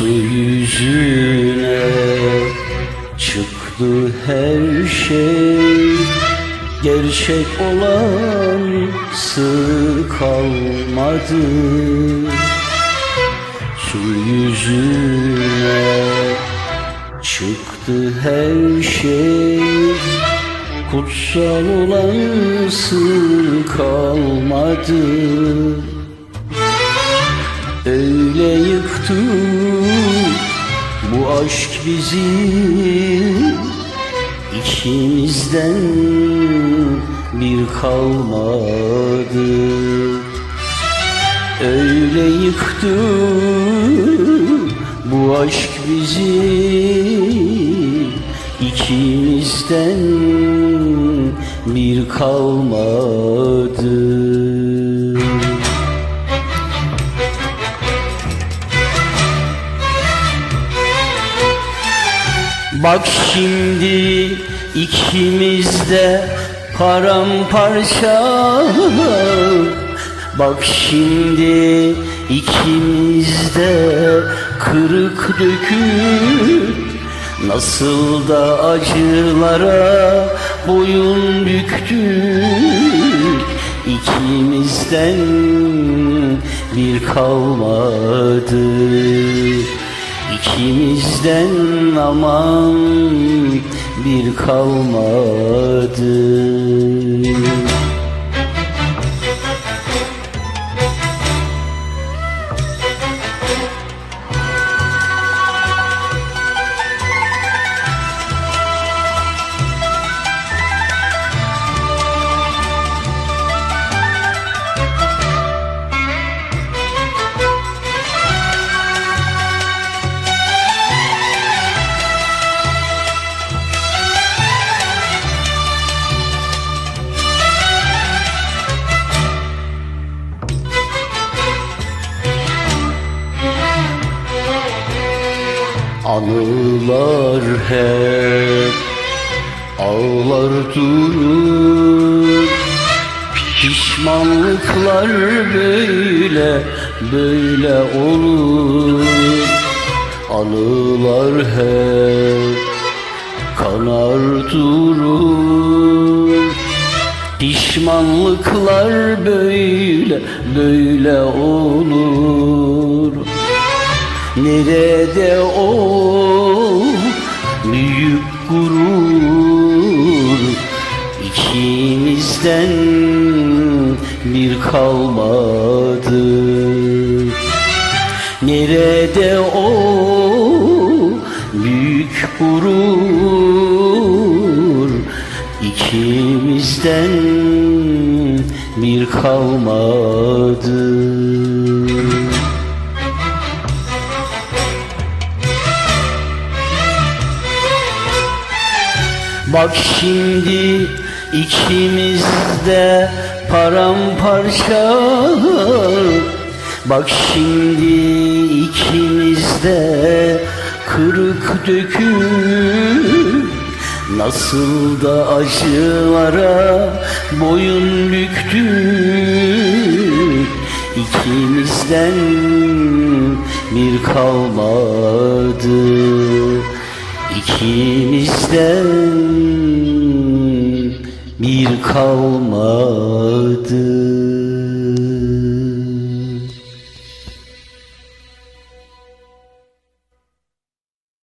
Su yüzüne çıktı her şey. Gerçek olan kalmadı. Su yüzüne çıktı her şey. Kutsal olan kalmadı aşk bizi İkimizden bir kalmadı. Öyle yıktı bu aşk bizi İkimizden bir kalmadı Bak şimdi ikimiz de paramparça. Bak şimdi ikimiz de kırık dökük. Nasıl da acılara boyun büktük. İkimizden bir kalmadı İkimizden aman bir kalmadı Anılar hep ağlar durur. Pişmanlıklar böyle böyle olur. Anılar hep kanar durur. Pişmanlıklar böyle böyle olur Nerede o büyük gurur? İkimizden bir kalmadı. Nerede o büyük gurur? İkimizden bir kalmadı Bak şimdi ikimiz de paramparça. Bak şimdi ikimiz de kırık dökük Nasıl da acılara boyun büktük İkimizden bir kalmadı. İkimizden kalmadı.